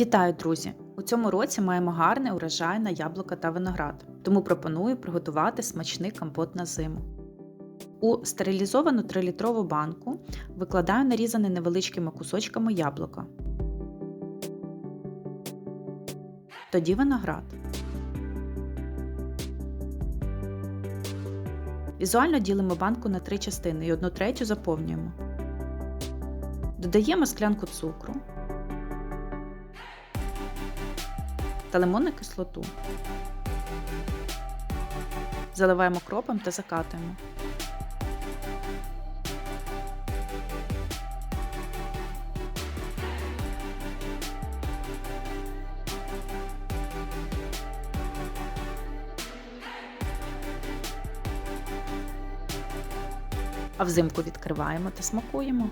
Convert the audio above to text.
Вітаю, друзі! У цьому році маємо гарний урожай на яблука та виноград, тому пропоную приготувати смачний компот на зиму. У стерилізовану 3-літрову банку викладаю нарізане невеличкими кусочками яблуко. Тоді виноград. Візуально ділимо банку на три частини і одну третю заповнюємо. Додаємо склянку цукру та лимонну кислоту. Заливаємо кропом та закатуємо. А взимку відкриваємо та смакуємо.